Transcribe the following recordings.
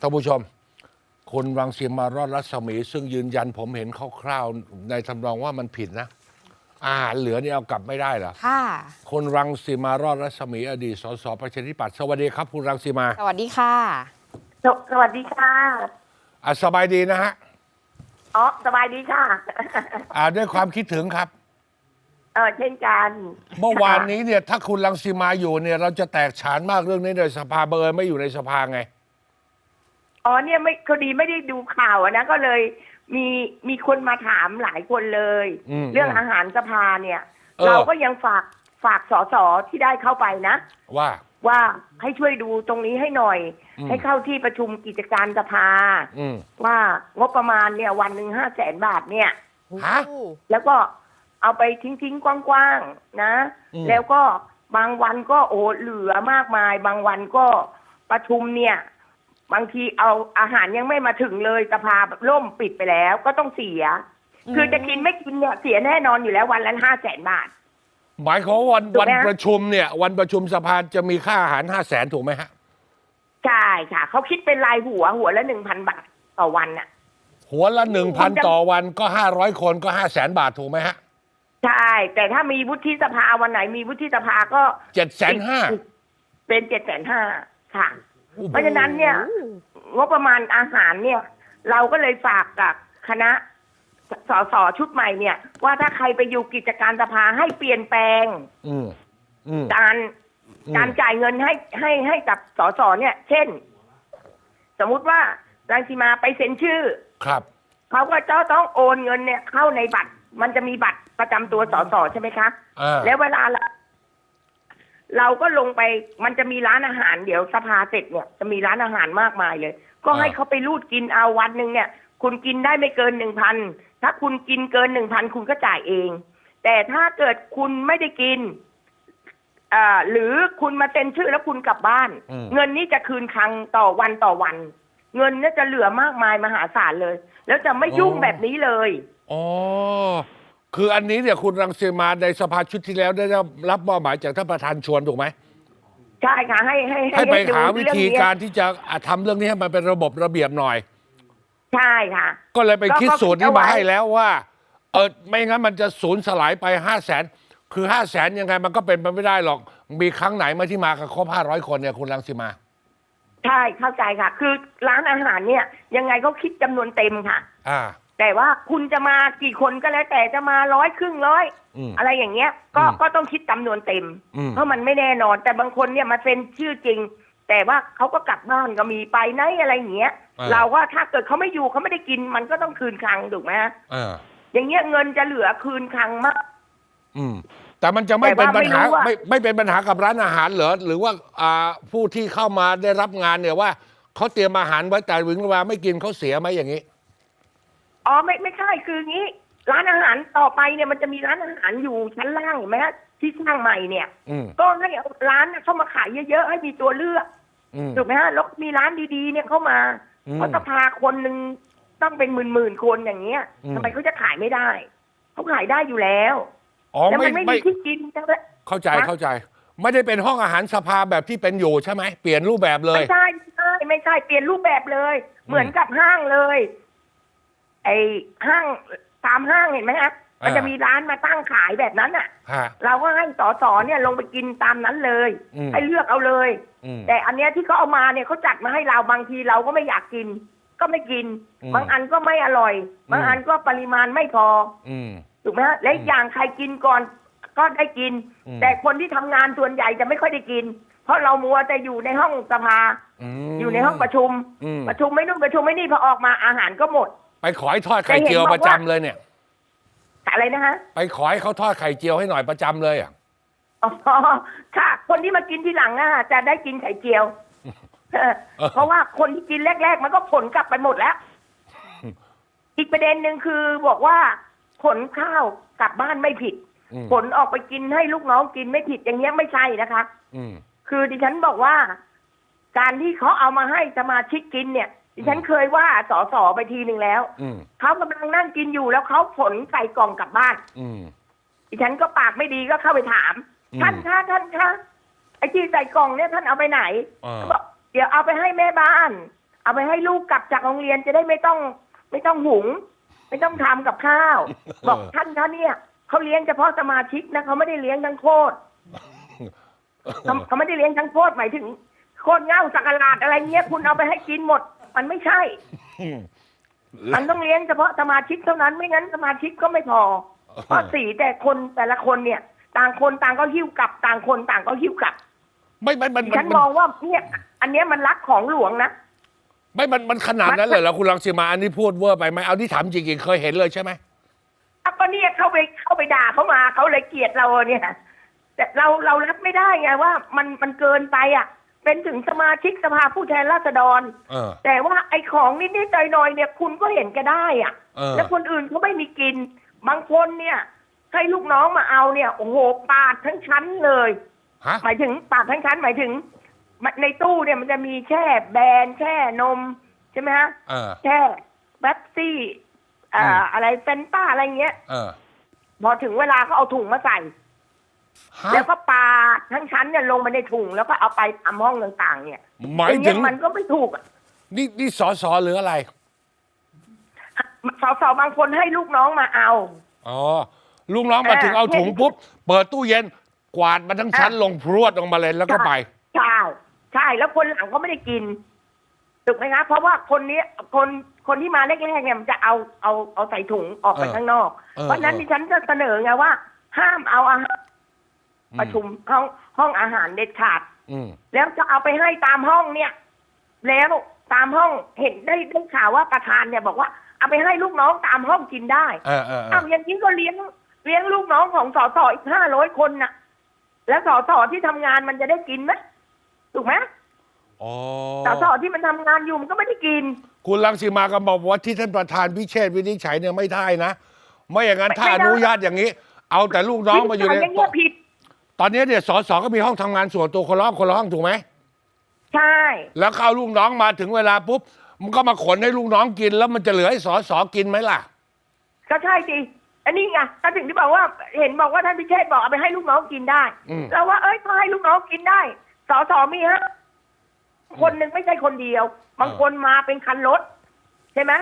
ท่านผู้ชมคุณรังสีมารอดรัศมี ซึ่งยืนยันผมเห็นคร่าวๆในทำนองว่ามันผิดนะ อาหารเหลือนี่เอากลับไม่ได้เหรอค่ะคุณรังสีมารอดรัศมีอดีตสสประชาธิปัตย์สวัสดีครับ คุณรังสีมาสวัสดีค่ะ สวสวัสดีค่ะ อะสบายดีนะฮะอ๋อ สบายดีค่ะ อ่าด้วยความคิดถึงครับ เออเช่นกันเมื่อวานนี้เนี่ยถ้าคุณรังสีมาอยู่เนี่ยเราจะแตกฉานมากเรื่องนี้ในสภาเบอร์ไม่อยู่ในสภาไง อ๋อเนี่ยไม่คดีไม่ได้ดูข่าวอะนะก็เลยมีมีคนมาถามหลายคนเลย อืมเรื่องอาหารสภาเนี่ย เออ เราก็ยังฝากฝากสสที่ได้เข้าไปนะ ว่า ว่าให้ช่วยดูตรงนี้ให้หน่อย อืม ให้เข้าที่ประชุมกิจการสภา อืม ว่างบประมาณเนี่ยวันหนึ่งห้าแสนบาทเนี่ย ฮะแล้วก็เอาไปทิ้งทิ้งๆกว้างๆนะ อืม แล้วก็บางวันก็โอ้เหลือมากมาย บางวันก็ประชุมเนี่ย บางทีเอาอาหารยังไม่มาถึงเลยสภาแบบล่มปิดไปแล้ว ก็ต้องเสียอืมคือจะกินไม่กินเนี่ยเสียแน่นอนอยู่แล้ววันละห้าแสนบาท หมายความว่าวันถูกวันไหมฮะ ประชุมเนี่ย วันประชุมสภาจะมีค่าอาหารห้าแสนถูกไหมฮะ ใช่ค่ะเขาคิดเป็นรายหัวหัวละหนึ่งพันบาทต่อวันน่ะ หัวละหนึ่งพันคุณจะ ต่อวันก็ห้าร้อยคนก็ห้าแสนบาทถูกไหมฮะใช่ แต่ถ้ามีวุฒิสภาวันไหนมีวุฒิสภาก็เจ็ดแสนห้า เป็นเจ็ดแสนห้าค่ะ เพราะฉะนั้นเนี่ยงบประมาณอาหารเนี่ย เราก็เลยฝากกับคณะสสชุดใหม่เนี่ย ว่าถ้าใครไปอยู่กิจการสภาให้เปลี่ยนแปลงอืมอืมการอืมการจ่ายเงินให้ให้ให้กับสสเนี่ย เช่น สมมุติว่ารังสีมาไปเซ็นชื่อ ครับเขาก็จะต้องโอนเงินเนี่ยเข้าในบัตร มันจะมีบัตรประจำตัวสสใช่ไหมคะอ่าแล้วเวลา เราเราก็ลงไปมันจะมีร้านอาหารเดี๋ยวสภาเสร็จเนี่ยจะมีร้านอาหารมากมายเลย ก็ให้เขาไปรูดกินเอาวันหนึ่งเนี่ย คุณกินได้ไม่เกินหนึ่งพันถ้าคุณกินเกินหนึ่งพันคุณก็จ่ายเอง แต่ถ้าเกิดคุณไม่ได้กินอ่าหรือคุณมาเซ็นชื่อแล้วคุณกลับบ้านอืมเงินนี้จะคืนครังต่อวันต่อวัน เงินเนี่ยจะเหลือมากมายมหาศาลเลย แล้วจะไม่ยุ่งแบบนี้เลยอ๋อ คืออันนี้เนี่ยคุณรังสีมาในสภาชุดที่แล้วได้รับมอบหมายจากท่านประธานชวนถูกไหมใช่ค่ะให้ให้ให้ไปดูหาวิธีเองนี้การที่จะอะทำเรื่องนี้ให้มันเป็นระบบระเบียบหน่อย ใช่ค่ะ ก็เลยไปก็คิดก็สูตรนี้คิดเอามาไว้ให้แล้วว่า เออไม่งั้นมันจะสูญสลายไปห้าแสนคือห้าแสนยังไงมันก็เป็นไปไม่ได้หรอก มีครั้งไหนมาที่มากันครบห้าร้อยคนเนี่ยคุณรังสีมา ใช่เข้าใจค่ะ คือร้านอาหารเนี่ย ยังไงก็คิดจำนวนเต็มค่ะ อ่า แต่ว่าคุณจะมากี่คนก็แล้ว แต่จะมาร้อยครึ่งร้อยอืม อะไรอย่างเงี้ย ก็อืม ก็ต้องคิดจำนวนเต็ม อืม เพราะมันไม่แน่นอน แต่บางคนเนี่ยมาเซ็นชื่อจริง แต่ว่าเขาก็กลับบ้านก็มีไปไหนอะไรอย่างเงี้ยเราว่าถ้าเกิดเขาไม่อยู่เขาไม่ได้กินมันก็ต้องคืนคลังถูกไหมฮะอ่าอย่างเงี้ยเงินจะเหลือคืนคลังมาก อืม แต่มันจะไม่แต่เป็นว่าปัญหาไม่รู้ว่า ไม่ไม่เป็นปัญหากับร้านอาหารเหรอหรือว่าอ่าผู้ที่เข้ามาได้รับงานเนี่ยว่าเขาเตรียมอาหารไว้แต่ถึงเวลาไม่กินเขาเสียไหมอย่างนี้ อ๋อไม่ไม่ใช่คืองี้ ร้านอาหารต่อไปเนี่ยมันจะมีร้านอาหารอยู่ชั้นล่างเห็นไหมฮะที่สร้างใหม่เนี่ย อืมก็ให้เอาร้านน่ะเข้ามาขายเยอะๆให้มีตัวเลือกอืม ถูกไหมฮะแล้วมีร้านดีๆเนี่ยเข้ามาอืมเพราะสภาคนหนึ่งต้องเป็นหมื่นๆคนอย่างเงี้ยอืม ทำไมเขาจะขายไม่ได้เขาขายได้อยู่แล้วอ๋อแล้วไม่มันไม่ไม่มีที่กินใช่ไหมเข้าใจฮะ เข้าใจ ไม่ได้เป็นห้องอาหารสภาแบบที่เป็นอยู่ใช่ไหมเปลี่ยนรูปแบบเลย ไม่ใช่ไม่ใช่ไม่ใช่เปลี่ยนรูปแบบเลย เหมือนกับห้างเลย ไอห้างตามห้างเห็นไหมฮะมันอ่าจะมีร้านมาตั้งขายแบบนั้นอะ ฮะ เราก็ให้สอสอเนี่ยลงไปกินตามนั้นเลย อืม ให้เลือกเอาเลย อืม แต่อันเนี้ยที่เขาเอามาเนี่ยเขาจัดมาให้เราบางทีเราก็ไม่อยากกิน ก็ไม่กิน อืมบางอันก็ไม่อร่อย บางอืม อันก็ปริมาณไม่พออืม ถูกไหมฮะและอีกอย่างใครกินก่อนก็ได้กิน อืม แต่คนที่ทำงานส่วนใหญ่จะไม่ค่อยได้กิน เพราะเรามัวแต่อยู่ในห้องสภา มอยู่ในห้องประชุม อืมประชุมไม่นู่นประชุมไม่นี่พอออกมาอาหารก็หมด ไปขอให้ทอดไข่เจียวประจำเลยเนี่ย อะไรนะฮะไปขอให้เขาทอดไข่เจียวให้หน่อยประจำเลยอะอ๋อค่ะ คนที่มากินทีหลังอะจะได้กินไข่เจียวเออเพราะว่าคนที่กินแรก ๆ มันก็ผลกลับไปหมดแล้ว อีกประเด็นหนึ่งคือบอกว่าขนข้าวกลับบ้านไม่ผิดอืมขนออกไปกินให้ลูกน้องกินไม่ผิดอย่างเงี้ยไม่ใช่นะคะอืมคือดิฉันบอกว่า การที่เขาเอามาให้สมาชิกกินเนี่ย ดิฉันเคยว่าสอสอไปทีหนึ่งแล้วอืมเขากำลังนั่งกินอยู่แล้วเขาผลใส่กล่องกลับบ้าน อืม ดิฉันก็ปากไม่ดีก็เข้าไปถาม อืมท่านคะท่านคะไอ้ที่ใส่กล่องเนี่ยท่านเอาไปไหนอ่า เขาบอกเดี๋ยวเอาไปให้แม่บ้าน เอาไปให้ลูกกลับจากโรงเรียนจะได้ไม่ต้อง ไม่ต้องหุง ไม่ต้องทำกับข้าว บอกท่านคะเนี่ยเขาเลี้ยงเฉพาะสมาชิกนะเขาไม่ได้เลี้ยงทั้งโคตรเขาเขาไม่ได้เลี้ยงทั้งโคตรหมายถึงโคตรเง่าสักกะลาดอะไรเงี้ยคุณเอาไปให้กินหมด มันไม่ใช่ มันต้องเลี้ยงเฉพาะสมาชิกเท่านั้นไม่งั้นสมาชิกก็ไม่พอเพราะสีแต่คนแต่ละคนเนี่ย ต่างคนต่างก็หิ้วกลับ ต่างคนต่างก็หิ้วกลับ ไม่ไม่มันดิมันฉันมันมองว่าเนี่ยอันเนี้ยมันรักของหลวงนะไม่มันมันขนาดนั้นเลยเหรอคุณรังสีมาอันนี้พูดเวอร์ไปไหมเอาที่ถามจริงๆเคยเห็นเลยใช่ไหมอะก็เนี่ยเข้าไปเข้าไปด่าเขามาเขาเลยเกลียดเราเนี่ยแต่เราเรารับไม่ได้ไงว่ามันมันเกินไปอะ เป็นถึงสมาชิกสภาผู้แทนราษฎร เออ แต่ว่าไอ้ของนิดๆหน่อยๆเนี่ยคุณก็เห็นแก็ได้อะเออ แล้วคนอื่นเขาไม่มีกิน บางคนเนี่ยให้ลูกน้องมาเอาเนี่ยโอ้โหปาดทั้งชั้นเลย ฮะ หมายถึงปาดทั้งชั้นหมายถึงในตู้เนี่ยมันจะมีแช่แบรนด์แช่นมใช่ไหมฮะเออ แช่แบ็กซี่อ่าอืม อะไรเฟนต้าอะไรเงี้ย เออ พอถึงเวลาเขาเอาถุงมาใส่ฮะ แล้วก็ปาดทั้งชั้นเนี่ยลงไปในถุงแล้วก็เอาไปตามห้องต่างๆ เนี่ยหมายอย่างถึเงี้งยมันก็ไม่ถูกอะนี่นี่สอสอหรืออะไรสาวๆบางคนให้ลูกน้องมาเอาอ๋อลุงน้องมาเออถึงเอาถุงเห็นปุ๊บเปิดตู้เย็นกวาดมาทั้งชั้นเออลงพรวดลงมาเลยแล้วก็ไปใช่ใช่แล้วคนหลังก็ไม่ได้กินถูกไหมคะเพราะว่าคนนี้คนคนที่มาแรกๆเนี่ยมันจะเอาเอาเอาใส่ถุงออกไปเออข้างนอกเออเพราะฉะนั้นเออดิฉันจะเสนอไงว่า ห้ามเอาอาหาร ประชุมห้องห้องอาหารเด็ดขาดอืมแล้วจะเอาไปให้ตามห้องเนี่ย แล้วตามห้องเห็นได้ได้ข่าวว่าประธานเนี่ยบอกว่าเอาไปให้ลูกน้องตามห้องกินได้เออเออเอเอาออย่างนี้ก็เลี้ยงเลี้ยงลูกน้องของสสอีกห้าร้อยคนน่ะ แล้วสสที่ทำงานมันจะได้กินไหมถูกไหมอ๋อสสที่มันทำงานอยู่มันก็ไม่ได้กิน คุณรังสีมาก็บอกว่าที่ท่านประธานพิเชษฐ์วินิจฉัยเนี่ยไม่ได้นะ ไม่อย่างนั้นไม่ถ้าไม่อได้นุญาตอย่างนี้ เอาแต่ลูกน้องมาอยู่ในวิจัอย่างเงี้ยผิด ตอนนี้เนี่ยสสก็มีห้องทำงานส่วนตัวคนละห้องคนละห้องถูกไหม ใช่ แล้วเข้าลูกน้องมาถึงเวลาปุ๊บ มันก็มาขนให้ลูกน้องกิน แล้วมันจะเหลือให้สอสอกินไหมล่ะ ก็ใช่สิอันนี้ไงก็ถึงที่บอกว่าเห็นบอกว่าท่านพิเชษบอกเอาไปให้ลูกน้องกินได้อืม เราว่าเอ้ยถ้าให้ลูกน้องกินได้สสมีฮะคนหนึ่งไม่ใช่คนเดียว บางคนมาเป็นคันรถ ใช่ไหม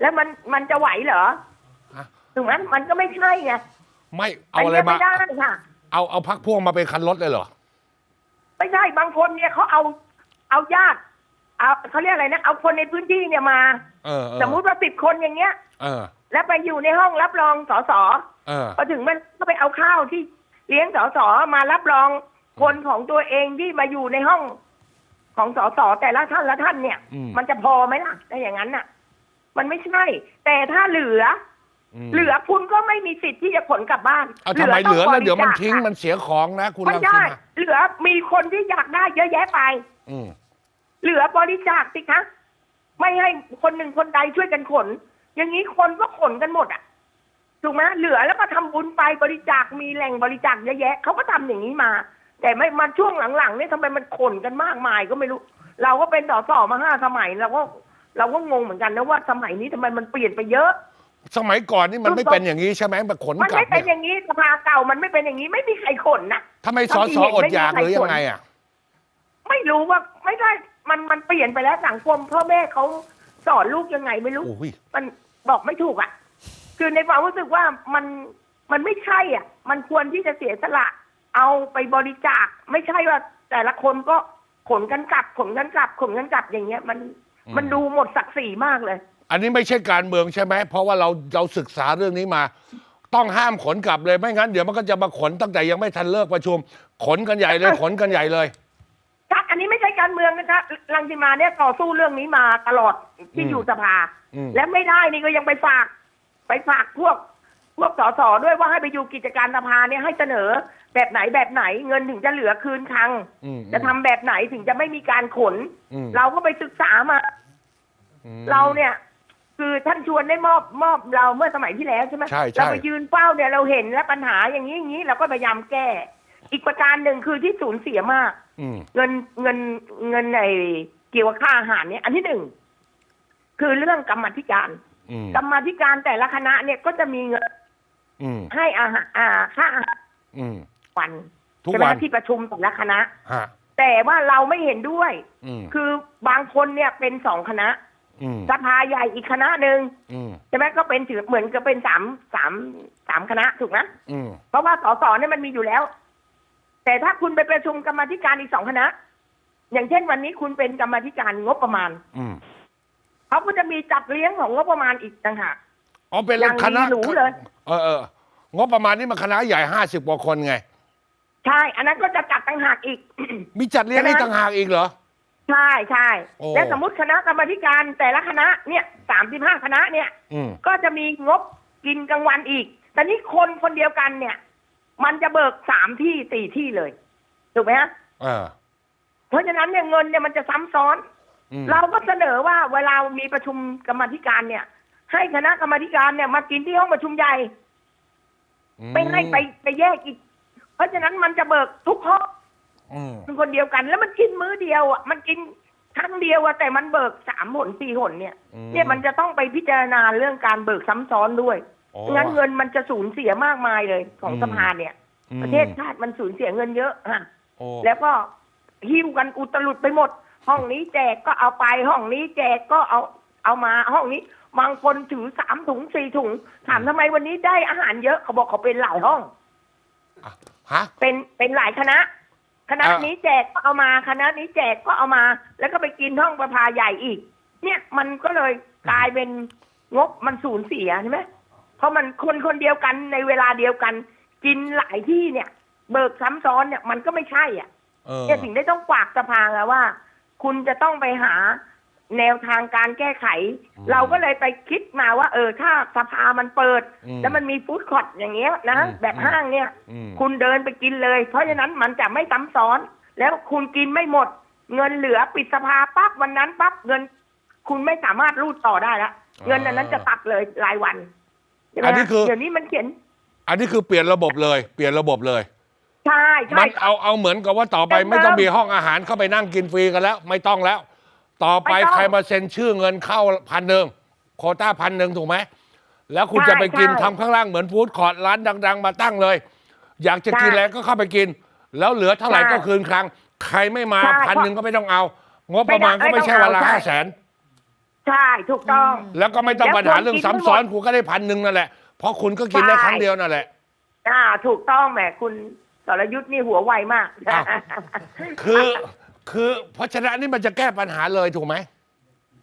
แล้วมันมันจะไหวเหรอฮะถูกไหมมันก็ไม่ใช่ไงไม่เอาอะไรนนี้มาไม่ได้ค่ะ เอาเอาพักพวกมาเป็นคันรถเลยเหรอ ไม่ใช่บางคนเนี่ยเขาเอาเอาญาติเอาเขาเรียกอะไรนะ เอาคนในพื้นที่เนี่ยมา เออเออสมมุติว่าสิบคนอย่างเงี้ย เออ แล้วไปอยู่ในห้องรับรองสสเออ พอถึงมันก็ไปเอาข้าวที่เลี้ยงสสมารับรองคนของตัวเองที่มาอยู่ในห้องของสสแต่ละท่านละท่านเนี่ย อืม มันจะพอไหมล่ะถ้าอย่างนั้นน่ะ มันไม่ใช่ แต่ถ้าเหลือม เหลือคุณก็ไม่มีสิทธิ์ที่จะขนกลับบ้านเอาทำไมเหลือต้แล้วเดี๋ยวมันบริจาคทิ้งมันเสียของนะ คุณไม่รังสีได้มาเหลือมีคนที่อยากได้เยอะแยะไป อืมเหลือบริจาคสิคะไม่ให้คนหนึ่งคนใดช่วยกันขน อย่างนี้คนก็ขนกันหมดอะถูกไหมเหลือแล้วก็ทำบุญไปบริจาคมีแหล่งบริจาคเยอะแยะเขาก็ทำอย่างนี้มา แต่ไม่มาช่วงหลังๆเนี่ยทำไมมันขนกันมากมายก็ไม่รู้ เราก็เป็นต่อต่อมาห้าสมัยเราก็เราก็งงเหมือนกันนะว่าสมัยนี้ทำไมมันเปลี่ยนไปเยอะ สมัยก่อนนี่มันไม่เป็นอย่างนี้ใช่ไหมแบบขนมันกลับไม่เป็นอเนี่ยย่างนี้สภาเก่ามันไม่เป็นอย่างนี้ไม่มีใครขนนะทำไมสอสออดอยากหรือยังไงอะ ไม่รู้ว่าไม่ได้มันมันเปลี่ยนไปแล้วสังคมพ่อแม่เขาสอนลูกยังไงไม่รู้ โอ้ย มันบอกไม่ถูกอะ คือในความรู้สึกว่ามันมันไม่ใช่อะ มันควรที่จะเสียสละ เอาไปบริจาค ไม่ใช่ว่า แต่ละคนก็ขนกันกลับขนกันกลับขนกันกลับอย่างเงี้ย มันมันดูหมดศักดิ์ศรีมากเลย อันนี้ไม่ใช่การเมืองใช่ไหมเพราะว่าเราเราศึกษาเรื่องนี้มา ต้องห้ามขนกลับเลยไม่งั้นเดี๋ยวมันก็จะมาขนตั้งแต่ยังไม่ทันเลิกประชุม ขนกันใหญ่เลยขนกันใหญ่เลยถ้าอันนี้ไม่ใช่การเมืองนะคะลังสิมาเนี่ยต่อสู้เรื่องนี้มาตลอดที่อืมอยู่สภาอืมและไม่ได้นี่ก็ยังไปฝาก ไปฝากพวกพวกสสด้วยว่าให้ไปอยู่กิจการสภาเนี่ยให้เสนอแบบไหนแบบไหนเงินถึงจะเหลือคืนคลังอืมจะทำแบบไหนถึงจะไม่มีการขนอืมเราก็ไปศึกษามาอืมเราเนี่ย คือท่านชวนได้มอบมอบเราเมื่อสมัยที่แล้วใช่ไหมใช่ใช่ เราไปยืนเฝ้าเนี่ยเราเห็นและปัญหาอย่างนี้อย่างนี้เราก็พยายามแก้ อีกประการหนึ่งคือที่สูญเสียมาก อืม เงินเงินเงินในเกี่ยวกับค่าอาหารเนี่ย อันที่หนึ่งคือเรื่องกรรมาธิการ อืม กรรมาธิการแต่ละคณะเนี่ยก็จะมีเงินอืม ให้อาหารอ่าค่าอาหารอืม วันทุกใช่ไหมวัน ที่ประชุมแต่ละคณะ ฮะ แต่ว่าเราไม่เห็นด้วย อืม คือบางคนเนี่ยเป็นสองคณะอืม สภาใหญ่อีกคณะหนึ่งอืมใช่ไหมก็เป็นถือเหมือนกับเป็นสามสามสามคณะถูกไหมอืมเพราะว่าสสเนี่ยมันมีอยู่แล้ว แต่ถ้าคุณไปประชุมกรรมาธิการอีกสองคณะ อย่างเช่นวันนี้คุณเป็นกรรมาธิการงบประมาณอืมเขาก็จะมีจัดเลี้ยงของงบประมาณอีกต่างหากอ๋อเป็นอย่างคณะมีหรูเลยเออเอองบประมาณนี่มันคณะใหญ่ห้าสิบกว่าคนไง ใช่ อันนั้นก็จะจัดต่างหากอีก มีจัดเลี้ยงใช่ไหมให้ต่างหากอีกเหรอ ใช่ใช่โอ้ และสมมติคณะกรรมาธิการแต่ละคณะเนี่ยสามสิบห้าคณะเนี่ย อืม ก็จะมีงบกินกลางวันอีก แต่นี่คนคนเดียวกันเนี่ย มันจะเบิกสามที่สี่ที่เลย ถูกไหมฮะ เออเพราะฉะนั้นเนี่ยเงินเนี่ยมันจะซ้ำซ้อน อืมเราก็เสนอว่าเวลามีประชุมกรรมาธิการเนี่ย ให้คณะกรรมาธิการเนี่ยมากินที่ห้องประชุมใหญ่ ไม่ให้ไปไปแยกอีก เพราะฉะนั้นมันจะเบิกทุกห้องอื มเป็นคนเดียวกัน แล้วมันกินมื้อเดียวอะมันกินครั้งเดียวอะแต่มันเบิกสามหนสี่หนเนี่ย อืม เนี่ยมันจะต้องไปพิจารณาเรื่องการเบิกซ้ำซ้อนด้วยอ๋อ งั้นเงินมันจะสูญเสียมากมายเลยของอืม สภาเนี่ย อืมประเทศชาติมันสูญเสียเงินเยอะฮะ โอ้แล้วก็หิ้วกันอุตลุดไปหมด ห้องนี้แจกก็เอาไปห้องนี้แจกก็เอาเอามาห้องนี้บางคนถือสามถุงสี่ถุง ถามทำไมวันนี้ได้อาหารเยอะเขาบอกเขาเป็นหลายห้อง อะฮะเป็นเป็นหลายคณะ คณะอ่านี้นี้แจกก็เอามาคณะนี้แจกก็เอามา แล้วก็ไปกินห้องประพาใหญ่อีก เนี่ยมันก็เลยกลายเป็นงบมันสูญเสียใช่ไหมเพราะมันคนคนเดียวกันในเวลาเดียวกัน กินหลายที่เนี่ย เบิกซ้ำซ้อนเนี่ยมันก็ไม่ใช่อะเออเนี่ยถึงได้ต้องฝากสภาไงว่า คุณจะต้องไปหา แนวทางการแก้ไขเราก็เลยไปคิดมาว่า เออถ้าสภามันเปิด อืมแล้วมันมีฟู้ดคอร์ทอย่างเงี้ยนะ อืม แบบห้างเนี่ย อืม คุณเดินไปกินเลย เพราะฉะนั้นมันจะไม่ซ้ำซ้อน แล้วคุณกินไม่หมด เงินเหลือปิดสภาปั๊บวันนั้นปั๊บเงิน คุณไม่สามารถรูดต่อได้ละเงินอันนั้นจะตัดเลยรายวันใช่ไหมอันนี้คือ เดี๋ยวนี้มันเขียนอันนี้คือเปลี่ยนระบบเลย เปลี่ยนระบบเลย ใช่ใช่ มันเอาเอาเหมือนกับว่าต่อไปเดิมๆไม่ต้องมีห้องอาหารเข้าไปนั่งกินฟรีกันแล้ว ไม่ต้องแล้ว ต่อไปไม่ต้อง ใครมาเซ็นชื่อเงินเข้าพันหนึ่งโควต้าพันหนึ่งถูกไหม แล้วคุณใช่จะไปกินใช่ทำข้างล่างเหมือนฟู้ดคอร์ทร้านดัง ๆ มาตั้งเลย อยากจะกินใช่อะไรก็เข้าไปกิน แล้วเหลือเท่าไหร่ใช่ก็คืนครั้ง ใครไม่มาใช่พันหนึ่งก็ไม่ต้องเอา งบประมาณไม่ก็ได้ไม่ใช่ไม่วันต้องละเอา ห้าใช่แสน ใช่ถูกต้อง แล้วก็ไม่ต้องแล้วปัญหาเรื่องคนกินซ้ำซ้อนไม่หมดคุณก็ได้พันหนึ่งนั่นแหละ เพราะคุณก็กินได้ใช่ ครั้งเดียวนั่นแหละ อ่า ถูกต้องแหมคุณสรยุทธ์นี่หัวไวมากอ้าวคือ คือเพราะฉะนั้นนี่มันจะแก้ปัญหาเลยถูกไหม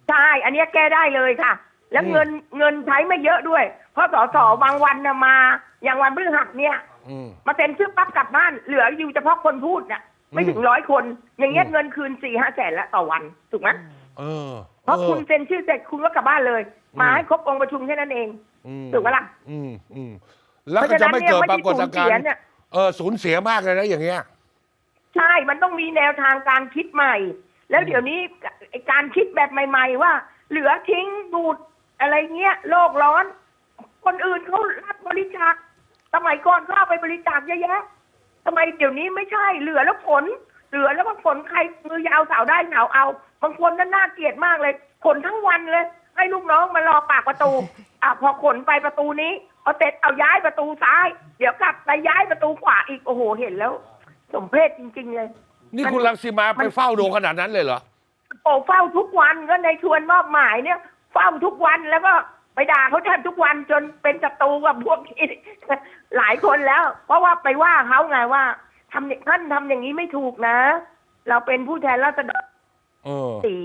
ใช่ อันเนี้ยแก้ได้เลยค่ะ แล้วอืมเงินเงินใช้ไม่เยอะด้วย เพราะสสบางวันน่ะมา อย่างวันพฤหัสเนี่ย อืม มาเซ็นชื่อปั๊บกลับบ้าน เหลืออยู่เฉพาะคนพูดน่ะ ไม่ถึงร้อยคน อย่างเงี้ยอืมเงินคืนสี่ห้าแสนละต่อวันถูกไหมเออเพราะออคุณเซ็นชื่อเสร็จคุณก็กลับบ้านเลย มาอืมให้ครบองค์ประชุมแค่นั้นเอง อืมถูกปะล่ะอืมอืมแล้วก็จะไม่เกิดปรากฏการเพราะฉะนั้นเนี่ยไม่ได้สูญเสียณ์เนี่ย เออสูญเสียมากเลยนะอย่างเงี้ย ใช่ มันต้องมีแนวทางการคิดใหม่ แล้วเดี๋ยวนี้การคิดแบบใหม่ ๆ ว่า เหลือทิ้งดูดอะไรเงี้ยโลกร้อน คนอื่นเขารับบริจาคสมัยก่อนเขาเอาไปบริจาคเยอะแยะทำไมเดี๋ยวนี้ไม่ใช่เหลือแล้วผล เหลือแล้วก็ผลใครมือยาวสาวได้สาวเอาบางคนนั่นน่าเกลียดมากเลยขนทั้งวันเลย ให้ลูกน้องมารอปากประตู อะพอขนไปประตูนี้เอาเสร็จเอาย้ายประตูซ้าย เดี๋ยวกลับไปย้ายประตูขวาอีกโอ้โหเห็นแล้ว สมเพศจริง ๆ เลย นี่มันคุณรังสีมามัไปนเฝ้าดูขนาดนั้นเลยเหรอโอ้เฝ้าทุกวันก็ในชวนมอบหมายเนี่ย เฝ้าทุกวันแล้วก็ไปด่าเขาแทบทุกวันจนเป็นศัตรูกับพวกนี้หลายคนแล้ว เพราะว่าไปว่าเขาไงว่าทำเนี่ยท่านทำอย่างนี้ไม่ถูกนะ เราเป็นผู้แทนราษฎรเออสี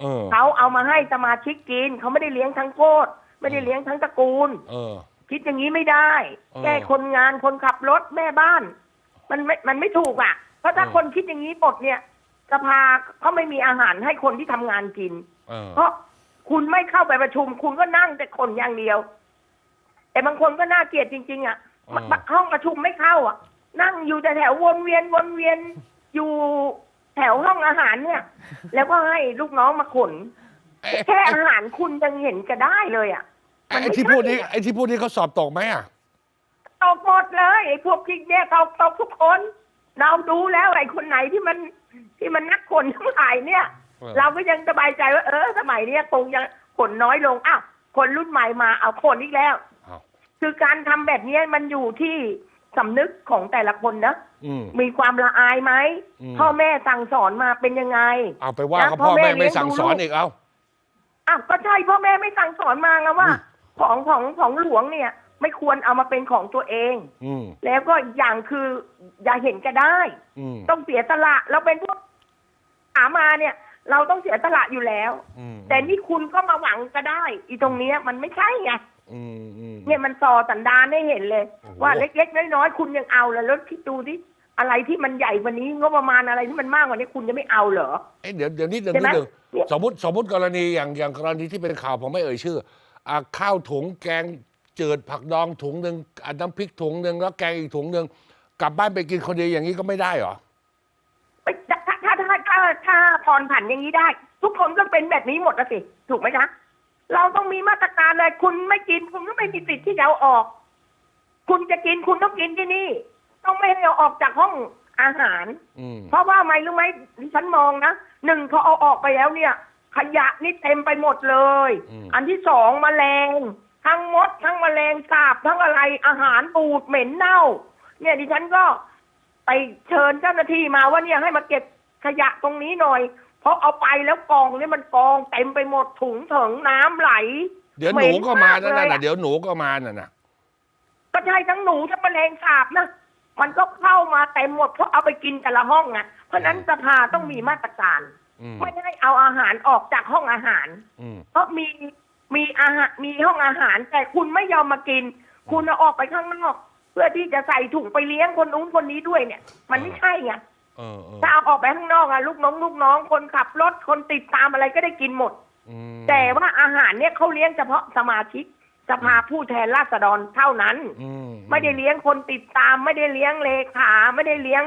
เออเขาเอามาให้สมาชิกกินเขาไม่ได้เลี้ยงทั้งโคตรไม่ได้เลี้ยงทั้งตระกูลเออคิดอย่างนี้ไม่ได้เออแก้คนงานคนขับรถแม่บ้าน มันไม่มันไม่ถูกอะ เพราะถ้าเออคนคิดอย่างนี้หมดเนี่ยสภาเขาไม่มีอาหารให้คนที่ทำงานกิน เออ เพราะคุณไม่เข้าไปประชุม คุณก็นั่งแต่คนอย่างเดียว แต่บางคนก็น่าเกลียดจริง ๆ อะอืมห้องประชุมไม่เข้าอะ นั่งอยู่แต่แถววนเวียนวนเวียนอยู่แถวห้องอาหารเนี่ย แล้วก็ให้ลูกน้องมาขน ไอ้แค่อาหารคุณยังเห็นจะได้เลยอะไอ้ไอ้ที่พูดนี้ไอ้ที่พูดนี้เขาสอบตกไหมอะตกหมด เลยไอ้พวกที่เนี่ยตกตกทุกคน เราดูแล้วไอ้คนไหนที่มันที่มันนักขนทั้งหลายเนี่ยเออเราก็ยังสบายใจว่า เออ สมัยเนี้ยคงยังขนน้อยลงอ้าวคนรุ่นใหม่มาเอาคนอีกแล้วอ้าวคือการทำแบบเนี้ยมันอยู่ที่สำนึกของแต่ละคนนะอืมมีความละอายไหมอืมพ่อแม่สั่งสอนมาเป็นยังไง เอาไปว่านะกับพ่พ่ออแม่แม่ไม่เลี้ยงสั่งดูสอนลูกอีกเอาอะก็ใช่พ่อแม่ไม่สั่งสอนมาไงว่าอืมของของของหลวงเนี่ย ไม่ควรเอามาเป็นของตัวเอง อืม แล้วก็อีกอย่างคือ อย่าเห็นแก็ได้ อืม ต้องเสียสละเราเป็นพวกหามาเนี่ย เราต้องเสียสละอยู่แล้ว อืมแต่นี่คุณก็มาหวังก็ได้ อีตรงเนี้ย มันไม่ใช่ไงอืมอืม เนี่ยมันส่อสันดานให้เห็นเลย โอ้โห ว่าเล็กๆน้อยๆคุณยังเอาเลยแล้วคิดดูที่อะไรที่มันใหญ่กว่านี้งบประมาณอะไรที่มันมากกว่านี้คุณจะไม่เอาเหรอ เอ้ยเดี๋ยวเดี๋ยวนิดหนึ่งใช่ไหมนิดหนึ่งเนี่ยสมมติสมมติกรณีอย่างอย่างกรณีที่เป็นข่าวผมไม่เอ่ยชื่ออ่าข้าวถุงแกง จืดผักดองถุงหนึ่งอ่าน้ำพริกถุงหนึ่งแล้วแกงอีกถุงหนึ่งกลับบ้านไปกินคนเดียวอย่างนี้ก็ไม่ได้เหรอไม่ถ้าถ้าถ้าถ้าถ้าถ้าพรผันอย่างนี้ได้ ทุกคนก็เป็นแบบนี้หมดอะสิ ถูกไหมคะ เราต้องมีมาตรการเลยคุณไม่กินคุณก็ไม่มีสิทธิ์ที่จะเอาออก คุณจะกินคุณต้องกินที่นี่ ต้องไม่ให้เอาออกจากห้องอาหารอืมเพราะว่าไม่รู้ไหมดิฉันมองนะหนึ่งพอเอาออกไปแล้วเนี่ย ขยะนี่เต็มไปหมดเลยอืมอันที่สองแมลง ทั้งมดทั้งแมลงสาบทั้งอะไรอาหารบูดเหม็นเน่า เนี่ยดิฉันก็ไปเชิญเจ้าหน้าที่มาว่าเนี่ยให้มาเก็บขยะตรงนี้หน่อย เพราะเอาไปแล้วกองเนี่ยมันกองเต็มไปหมดถุงเถิงน้ำไหล เดี๋ยวหนูก็มานั่นเหม็นมากเลยน่ะอะเดี๋ยวหนูก็มาน่ะนะก็ใช่ทั้งหนูทั้งแมลงสาบนะมันก็เข้ามาเต็มหมดเพราะเอาไปกินแต่ละห้องไงเพราะฉะนั้นสภาต้องมีมาตรการอืมไม่ได้เอาอาหารออกจากห้องอาหารอืมเพราะมี มีอาหารมีห้องอาหาร แต่คุณไม่ยอมมากิน คุณเอาออกไปข้างนอก เพื่อที่จะใส่ถุงไปเลี้ยงคนนู้นคนนี้ด้วยเนี่ย มันไม่ใช่ไงเออเออถ้าเอาออกไปข้างนอกอะลูกน้องลูกน้องคนขับรถคนติดตามอะไรก็ได้กินหมด อืมแต่ว่าอาหารเนี่ยเขาเลี้ยงเฉพาะสมาชิกสภาผู้แทนราษฎรเท่านั้น อืมไม่ได้เลี้ยงคนติดตาม ไม่ได้เลี้ยงเลขาไม่ได้เลี้ยง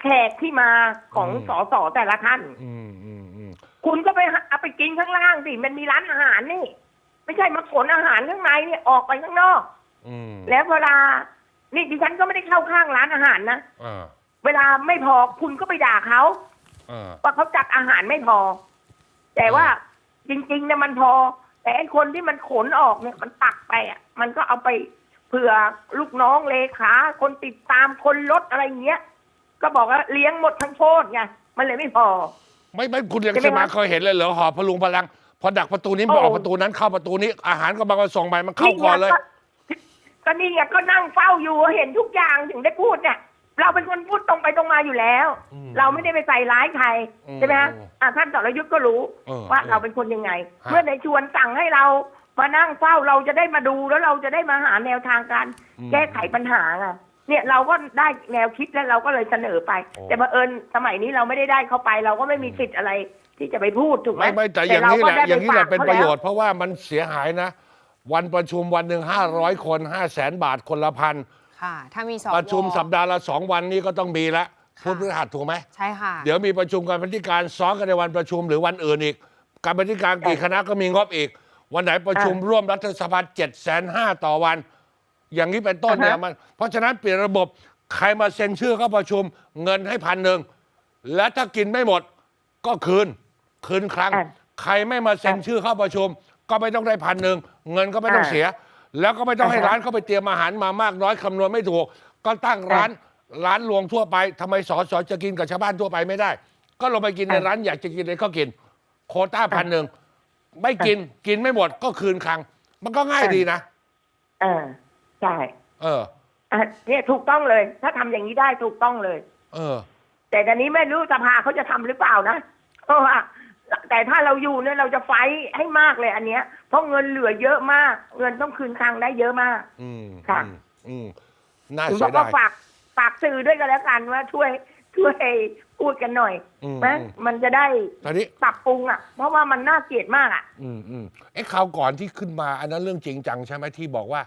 แขกที่มาของสสแต่ละท่าน อืมอืมอืมคุณก็ไปหาเอาไปกินข้างล่างสิมันมีร้านอาหารนี่ ไม่ใช่มาขนอาหารข้างในเนี่ยออกไปข้างนอก อืมแล้วเวลา นี่ดิฉันก็ไม่ได้เข้าข้างร้านอาหารนะอ่าเวลาไม่พอคุณก็ไปด่าเขาอ่า ว่าเขาจัดอาหารไม่พอ แต่ว่าจริงๆเนี่ยมันพอ แต่ไอ้คนที่มันขนออกเนี่ยมันตักไปอะมันก็เอาไปเผื่อลูกน้องเลขาคนติดตามคนรถอะไรเงี้ย ก็บอกว่าเลี้ยงหมดทั้งโพดไงมันเลยไม่พอ ไม่ไม่คุณยังใช่ไหมสมาคะ เคยเห็นเลยเหรอหอบพลุงพลัง พอดักประตูนี้ไม่ออกโอ้ประตูนั้นเข้าประตูนี้ อาหารก็บางก็ส่งไปมันเข้าก่อนเลยก็นี่ไงก็นั่งเฝ้าอยู่เห็นทุกอย่างถึงได้พูดเนี่ยเราเป็นคนพูดตรงไปตรงมาอยู่แล้วอืมเราไม่ได้ไปใส่ร้ายใครอืมใช่ไหมฮะอืมอะท่านสรยุทธ์ก็รู้เออว่าเออเราเป็นคนยังไงฮะเมื่อในชวนสั่งให้เรามานั่งเฝ้าเราจะได้มาดูแล้วเราจะได้มาหาแนวทางการอืมแก้ไขปัญหาไงเนี่ยเราก็ได้แนวคิดแล้วเราก็เลยเสนอไปโอ้แต่บังเอิญสมัยนี้เราไม่ได้ได้เข้าไป เราก็ไม่มีสิทธิ์อะไร ที่จะไปพูดถูกไหมไม่ไม่แต่อย่างนี้แหละเรก็ได้อย่างนี้แหละฝกเป็นขาประโยแล้วชน์เพราะว่ามันเสียหายนะ วันประชุมวันหนึ่งห้าร้อยคนห้าแสนบาทคนละพันค่ะถ้ามีสวประชุมสัปดาห์ละสองวันนี้ก็ต้องมีละค่ะพุธพฤหัสถูกไหมใช่ค่ะ เดี๋ยวมีประชุมการบรรณาธิการซ้อนกันในวันประชุมหรือวันอื่นอีกการบรรณาธิการกี่คณะก็มีงบอีก วันไหนประชุมร่วมรัฐสภาเจ็ดแสนห้าต่อวัน อย่างนี้เป็นต้นเนี่ยอ่าฮะมันเพราะฉะนั้นเปลี่ยนระบบใครมาเซ็นชื่อเข้าประชุมเงินให้พันหนึ่งและถ้ากินไม่หมดก็คืน คืนครั้ง อะใครไม่มาเซ็นชื่อเข้าประชุม ก็ไม่ต้องได้พันหนึ่งเงินก็ไม่ต้องอ่าเสีย แล้วก็ไม่ต้องให้อ่าฮะร้านเขาไปเตรียมอาหารมามากน้อยคำนวณไม่ถูก ก็ตั้งร้านร้านรวงทั่วไปทำไมสอสอจะกินกับชาวบ้านทั่วไปไม่ได้ ก็ลงไปกินในอ่าร้านอยากจะกินอะไรก็กิน โควต้าพันหนึ่งไม่กินกินไม่หมดก็คืนครั้ง มันก็ง่ายดีนะ เออใช่เออ อะเนี่ยถูกต้องเลย ถ้าทำอย่างนี้ได้ถูกต้องเลย เออ แต่ตอนนี้ไม่รู้สภาเขาจะทำหรือเปล่านะเพราะว่า แต่ถ้าเราอยู่เนี่ยเราจะไฟท์ให้มากเลยอันเนี้ย เพราะเงินเหลือเยอะมาก เงินต้องคืนคลังได้เยอะมาก อืมค่ะ อืมอืมน่าถึงเสีบอยกดาว่าย ฝากฝากสื่อด้วยกันแล้วกันว่าช่วยช่วยพูดกันหน่อยอืมนะอืม มันจะได้ตอนนี้ ปรับปรุงอะ เพราะว่ามันน่าเกลียดมากอะ อืมอืมไอ้ข่าวก่อนที่ขึ้นมาอันนั้นเรื่องจริงจังใช่ไหมที่บอกว่า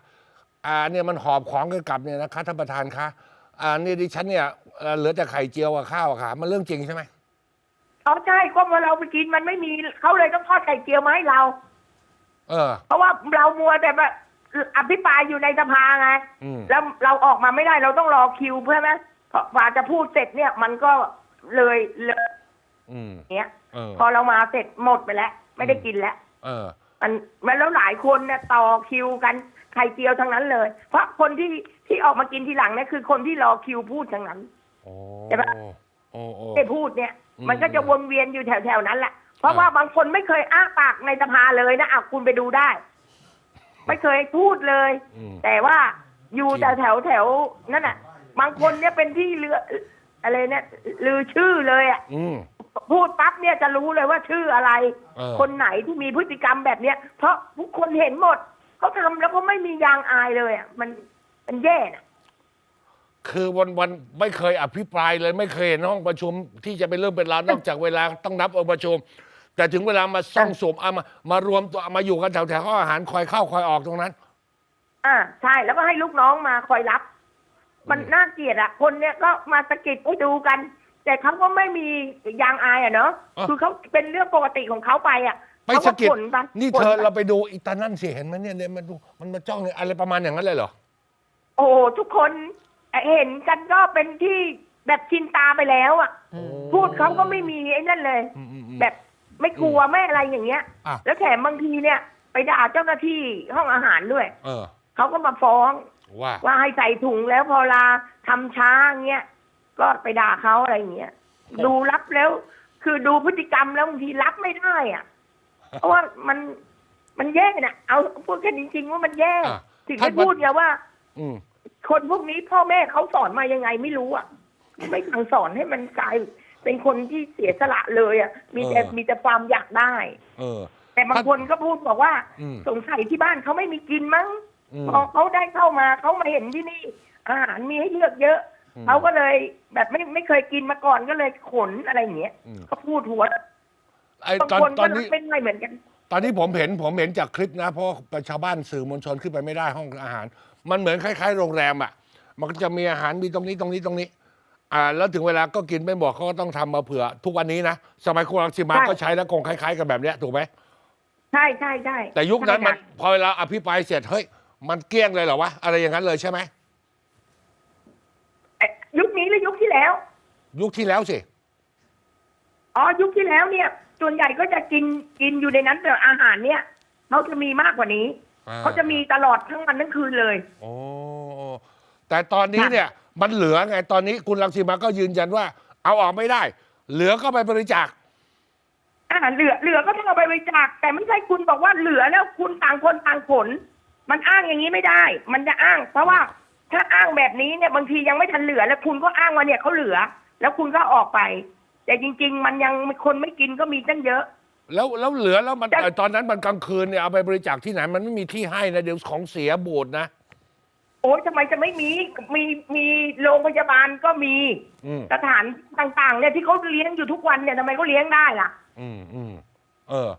อ่าเนี่ยมันหอบของกันกลับเนี่ยนะคะท่านประธานคะอ่าเนี่ยดิฉันเนี่ยเอ่อเหลือแต่ไข่เจียวกับข้าวอะค่ะ มันเรื่องจริงใช่ไหม อ๋อใช่ก็เมื่อเราไปกินมันไม่มีเขาเลยต้องทอดไข่เจียวมาให้เรา เออ เพราะว่าเรามัวแต่แบบอภิปรายอยู่ในสภาไงอืม แล้วเราออกมาไม่ได้เราต้องรอคิวเพื่อไหมพอกว่าจะพูดเสร็จเนี่ย มันก็เลยเลยอืมเนี้ย เออ พอเรามาเสร็จหมดไปแล้ว ไม่ได้กินแล้ว เออ มันมันแล้วหลายคนเนี่ยต่อคิวกันไข่เจียวทั้งนั้นเลย เพราะคนที่ที่ออกมากินทีหลังเนี่ยคือคนที่รอคิวพูดทั้งนั้น โอ้ใช่ปะ โอ้โอ้ ได้พูดเนี่ยอื มมันก็จะวนเวียนอยู่แถวๆนั้นแหละเพราะอ่าว่าบางคนไม่เคยอ้าปากในสภาเลยนะอะคุณไปดูได้ ไม่เคยพูดเลยอืมแต่ว่าอยู่จริงแต่แถวแถวนั่นน่ะ บางคนเนี่ยเป็นที่เรืออะไรเนี่ยลือชื่อเลยอะอืมพูดปั๊บเนี่ยจะรู้เลยว่าชื่ออะไรเออคนไหนที่มีพฤติกรรมแบบเนี้ยเพราะทุกคนเห็นหมดเขาทำแล้วก็ไม่มียางอายเลยอะมันมันแย่น่ะ คือวันวันไม่เคยอภิปรายเลยไม่เคยเห็นห้องประชุม ที่จะเป็นเรื่องเป็นราวนอกจากเวลาต้องนับองค์ประชุม แต่ถึงเวลามาซ่องสมเอามามารวมตัวมาอยู่กันแถวแถวห้องอาหารคอยเข้าคอยออกตรงนั้น อ่าใช่แล้วก็ให้ลูกน้องมาคอยรับ มันอืมน่าเกลียดอะคนเนี้ยก็มาสะกิดให้ดูกัน แต่เขาก็ไม่มียางอายอะเนาะคือเขาเป็นเรื่องปกติของเขาไปอะไปสะกิดเขาผลไปนี่ผลเธอไปเราไปดูอีตานั่นสิเห็นไหมเนี่ยเนี่ยมันดูมันมาจ้องเนี่ยอะไรประมาณอย่างนั้นเลยเหรอ โอ้ทุกคน เห็นกันก็เป็นที่แบบชินตาไปแล้วอะโอ้พูดเขาก็ไม่มีไอ้นั่นเลย อืมอืมอืม แบบไม่กลัวไม่อะไรอย่างเงี้ย อะ แล้วแถมบางทีเนี่ย ไปด่าเจ้าหน้าที่ห้องอาหารด้วย เออ เขาก็มาฟ้องว่า ว่าให้ใส่ถุงแล้วพอลาทำช้าเงี้ยก็ไปด่าเขาอะไรอย่างเงี้ยดูรับแล้ว คือดูพฤติกรรมแล้วบางทีรับไม่ได้อะ เพราะว่ามันมันแย่น่ะ เอาพูดกันจริง ๆ ว่ามันแย่อะถึงท่าได้นพูดไงว่า อืม คนพวกนี้พ่อแม่เขาสอนมายังไงไม่รู้อะ ไม่สั่งสอนให้มันกลายเป็นคนที่เสียสละเลยอะ มีแต่เออ มีแต่ความอยากได้ เออ แต่บางคนก็พูดบอกว่า อืม สงสัยที่บ้านเขาไม่มีกินมั้งอืม พอเขาได้เข้ามาเขามาเห็นที่นี่ อาหารมีให้เลือกเยอะอืม เขาก็เลยแบบไม่ไม่เคยกินมาก่อนก็เลยขนอะไรอย่างเงี้ยอืม เขาพูดหัวไอ้บางตอนคนตก็อนรับนี้ เป็นไม่เหมือนกัน ตอนนี้ผมเห็นผมเห็นจากคลิปนะ เพราะชาวบ้านสื่อมวลชนขึ้นไปไม่ได้ห้องอาหาร มันเหมือนคล้าย ๆ โรงแรมอะ มันก็จะมีอาหารมีตรงนี้ตรงนี้ตรงนี้ อ่า แล้วถึงเวลาก็กินไม่บอกเขาก็ต้องทำมาเผื่อ ทุกวันนี้นะสมัยคุณรังสิมาใช่ ก็ใช้แล้วคงคล้ายๆ กันแบบเนี้ยถูกไหมใช่ใช่ใช่แต่ยุคนั้นมันใช่ะพอเวลาอภิปรายเสร็จเฮ้ยมันเกลี้ยงเลยเหรอวะอะไรอย่างนั้นเลยใช่ไหมเอ๊ะยุคนี้หรือยุคที่แล้ว ยุคที่แล้วสิอ๋อยุคที่แล้วเนี่ย ส่วนใหญ่ก็จะกินกินอยู่ในนั้นแต่อาหารเนี่ยเขาจะมีมากกว่านี้อ่า เขาจะมีตลอดทั้งวันทั้งคืนเลย โอ้แต่ตอนนี้ค่ะ เนี่ยมันเหลือไงตอนนี้คุณรังสีมาก็ยืนยันว่า เอาออกไม่ได้ เหลือก็ไปบริจาคอาหารเหลือเหลือก็ต้องเอาไปบริจาคแต่ไม่ใช่คุณบอกว่าเหลือแล้วคุณต่างคนต่างผล มันอ้างอย่างนี้ไม่ได้ มันจะอ้าง เพราะว่าถ้าอ้างแบบนี้เนี่ยบางทียังไม่ทันเหลือแล้วคุณก็อ้างว่าเนี่ยเขาเหลือ แล้วคุณก็ออกไป แต่จริง ๆ มันยังคนไม่กินก็มีตั้งเยอะ แล้วแล้วเหลือแล้วมันจะ เอ่อตอนนั้นมันกลางคืนเนี่ยเอาไปบริจาคที่ไหนมันไม่มีที่ให้นะเดี๋ยวของเสียบูดนะ โอ้ยทำไมจะไม่มีมีมีโรงพยาบาลก็มีอืม สถานต่างๆ เนี่ยที่เขาเลี้ยงอยู่ทุกวันเนี่ยทำไมเขาเลี้ยงได้ล่ะ อืมอืมเออ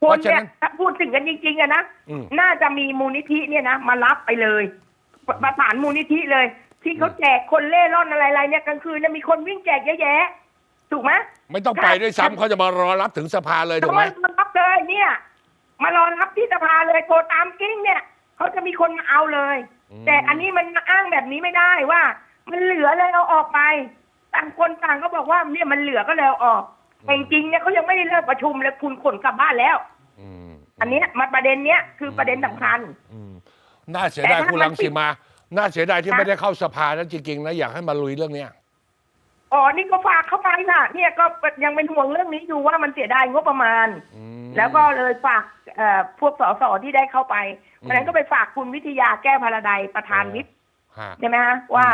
คเพราะนฉะเนี่นั้ยนถ้าพูดถึงกันจริงๆอะนะอืม น่าจะมีมูลนิธิเนี่ยนะมารับไปเลยปประสานมูลนิธิเลย ที่เขาแจกคนเล่ร่อนอะไรๆเนี่ยกลางคืนเนี่ยมีคนวิ่งแจกเยอะแยะ ถูกไหมไม่ต้องไปด้วยซ้ำเขาจะมารอรับถึงสภาเลยถูเขากไหมมารรับเลยเนี่ย มารอรับที่สภาเลยโทรตามกิ้งเนี่ยเขาจะมีคนมาเอาเลย แต่อันนี้มันอ้างแบบนี้ไม่ได้ว่า มันเหลือเลยเอาออกไปต่างคนต่างก็บอกว่าเนี่ยมันเหลือก็เลยเอาออกแต่จริงๆเนี่ยเขายังไม่ได้เลิกประชุมเลยคุณขนกลับบ้านแล้วอืมอันเนี้ยมาประเด็นเนี้ยคือประเด็นสำคัญอืมน่าเสียดายแต่ถ้าคุณรังสีมา น่าเสียดายที่ค่ะไม่ได้เข้าสภานะจริงๆนะอยากให้มาลุยเรื่องเนี้ย อ๋อ นี่ก็ฝากเข้าไปค่ะ เนี่ยก็ยังเป็นห่วงเรื่องนี้อยู่ว่ามันเสียดายงบประมาณ อืม แล้วก็เลยฝากเอ่อพวกสสที่ได้เข้าไปเพราะฉะนั้นก็ไปฝากคุณวิทยาแก้พาราไดยประธานวิป ฮะ ใช่ไหมฮะว่า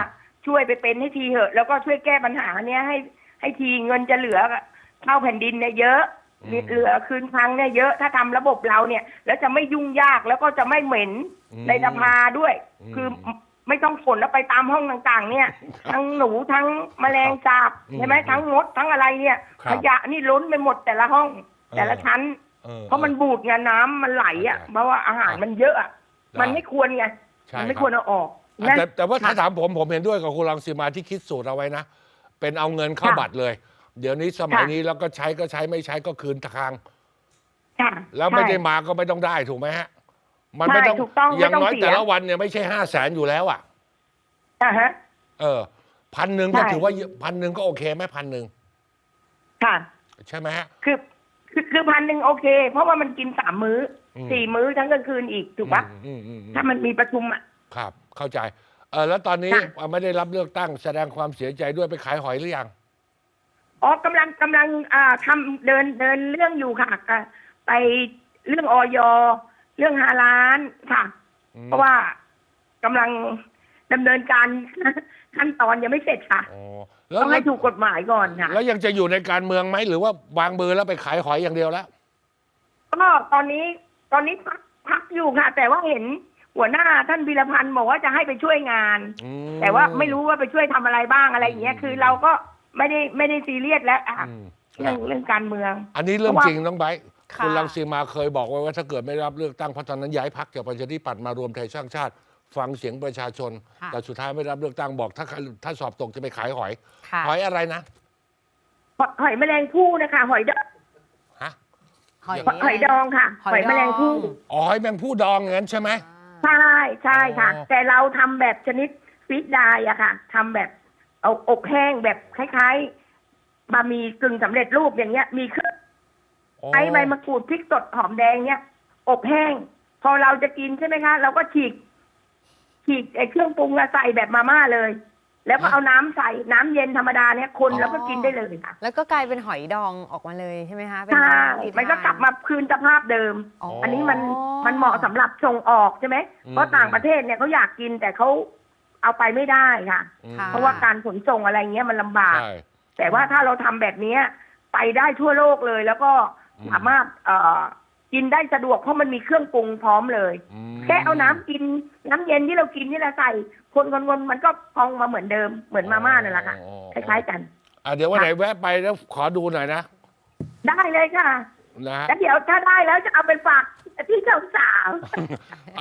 ช่วยไปเป็นให้ทีเถอะ แล้วก็ช่วยแก้ปัญหาเนี้ยให้ให้ทีเงินจะเหลือเข้าแผ่นดินเนี่ยเยอะอืมเหลือคืนครั้งเนี่ยเยอะถ้าทำระบบเราเนี่ย แล้วจะไม่ยุ่งยากแล้วก็จะไม่เหม็นอืมในสภาด้วย อืม คือ ไม่ต้องฝนแล้วไปตามห้องต่างๆ เนี่ย ทั้งหนูทั้งแมลงสาบอืมใช่ไหมทั้งมดทั้งอะไรเนี่ยครับขยะนี่ล้นไปหมดแต่ละห้องเออแต่ละชั้น ออ เพราะมันบูดไงน้ำมันไหลอะเข้าใจเพราะว่าอาหารมันเยอะอะได้มันไม่ควรไงใช่มันไม่ครับ ควรเอาออกอะนะ แต่แต่ว่าถ้าค่ะถามผมผมเห็นด้วยกับคุณรังสีมาที่คิดสูตรเอาไว้นะ เป็นเอาเงินเข้าค่ะบัตรเลย เดี๋ยวนี้สมัยค่ะ นี้แล้วก็ใช้ก็ใช้ไม่ใช้ก็คืนทาง ค่ะแล้วไม่ได้ใช่มาก็ไม่ต้องได้ถูกไหมฮะ มันใช่ไม่ต้องถูกต้องอย่างไม่ต้องน้อยเสียแต่ละวันเนี่ยไม่ใช่ห้าแสนอยู่แล้วอะ อ่าฮะ เออพันหนึ่งก็ใช่ ถือว่าพันหนึ่งก็โอเคไหมพันหนึ่งค่ะ ใช่ไหมฮะ คือคือคือพันหนึ่งโอเค เพราะว่ามันกินสามมื้ออม สี่มื้อทั้งกลางคืนอีกถูกปะอืมอืมอืมถ้ามันมีประชุมอะ ครับ เข้าใจ เออแล้วตอนนี้ค่ะเอ่อไม่ได้รับเลือกตั้งแสดงความเสียใจด้วยไปขายหอยหรือยัง อ๋อกำลังกำลังอ่าทำเดินเดินเรื่องอยู่ค่ะก็ไปเรื่องออย เรื่องฮาลานค่ะอืมเพราะว่ากำลังดำเนินการ ขั้นตอนยังไม่เสร็จค่ะอ๋อแล้วต้องให้ถูกกฎหมายก่อนค่ะ แล้วยังจะอยู่ในการเมืองไหมหรือว่าวางมือแล้วไปขายหอยอย่างเดียวแล้ว ก็ตอนนี้ตอนนี้พักพักอยู่ค่ะ แต่ว่าเห็นหัวหน้าท่านวีรพันธ์บอกว่าจะให้ไปช่วยงาน อืม แต่ว่าไม่รู้ว่าไปช่วยทำอะไรบ้างอะไรอย่างเงี้ยคือเราก็ไม่ได้ไม่ได้ซีเรียสแล้วอะอืมเรื่องเรื่องการเมือง อันนี้เรื่องเพราะว่าจริงน้องไบร์ท ค่ะคุณรังสีมาเคยบอกไว้ว่าถ้าเกิดไม่รับเลือกตั้งเพราะตอนนั้นย้ายพักจากประชาธิปัตย์มารวมไทยสร้างชาติ ฟังเสียงประชาชน ค่ะแต่สุดท้ายไม่รับเลือกตั้งบอก ถ้าถ้าสอบตกจะไปขายหอย ค่ะ หอยอะไรนะหอยหอยแมลงภู่นะคะ หอยดองฮะหอยหอยดองค่ะ หอยแมลงภู่อ๋อหอยแมงผู้ดองงั้นใช่ไหม ใช่ใช่ค่ะ อ๋อ แต่เราทำแบบชนิดฟิตไดายอะค่ะทำแบบเอาอบแห้งแบบคล้ายๆบะหมี่กึ่งสำเร็จรูปอย่างเงี้ย มีเครื่องอ๋อ ใช้ใบมะกรูดพริกสดหอมแดงเนี้ยอบแห้ง พอเราจะกินใช่ไหมคะเราก็ฉีก ฉีกไอ้เครื่องปรุงอะใส่แบบมาม่าเลย แล้วก็เอาน้ำใส่น้ำเย็นธรรมดาเนี้ยคนแล้วก็กินได้เลยค่ะแล้วก็กลายเป็นหอยดองออกมาเลยใช่ไหมคะเป็นใช่ที่ทามันก็กลับมาคืนสภาพเดิมอ๋ออัอันนี้มันมันเหมาะสำหรับส่งออกใช่ไหมเพราะต่างประเทศเนี่ยเขาอยากกินแต่เขาเอาไปไม่ได้ค่ะ อืมเพราะว่าการขนส่งอะไรเงี้ยมันลำบาก ใช่ แต่ว่าถ้าเราทำแบบเนี้ยไปได้ทั่วโลกเลย แล้วก็อืม สามารถเอ่อกินได้สะดวกเพราะมันมีเครื่องปรุงพร้อมเลยอืมแค่เอาน้ำกินน้ำเย็นที่เรากินนี่แหละใส่ คนคนๆมันก็พองมาเหมือนเดิมเหมือนมาม่านั่นแหละค่ะอ๋อคล้ายๆกัน อะเดี๋ยววันไหนแวะไปแล้วขอดูหน่อยนะได้เลยค่ะนะฮะ แล้วเดี๋ยวถ้าได้แล้วจะเอาไปฝากที่เจ้าสาว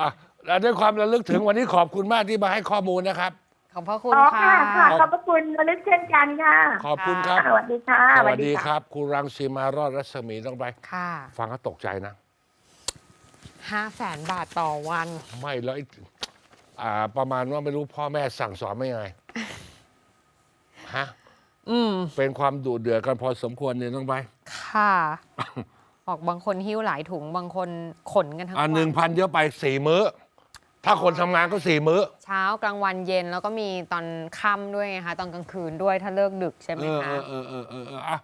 อะแล้วด้วยความระลึกถึงวันนี้ขอบคุณมากที่มาให้ข้อมูลนะครับ ขอบพระคุณอ๋อค่ะ ค่ะค่ะ ขอบพระคุณระลึกเช่นกันค่ะ ขอบคุณครับ สวัสดีค่ะ สวัสดีครับ คุณรังสีมารอดรัศมีต้องไป ค่ะฟังก็ตกใจนะ ห้าแสนบาทต่อวัน ไม่แล้วไอ้อ่า ประมาณว่าไม่รู้พ่อแม่สั่งสอนไม่ยังไง ฮะ อืม เป็นความดุเดือดกันพอสมควรเนี่ยต้องไป ค่ะ บอกบางคนหิ้วหลายถุงบางคนขนกันทั้งอ่าวัหนึ่งพันเยอะไปสี่มื้อ ถ้าคนทำงานก็สี่มื้อ เช้ากลางวันเย็นแล้วก็มีตอนค่ำด้วยไงคะตอนกลางคืนด้วยถ้าเลิกดึกใช่ไหมเออคะ เออเออเออเออเอออะ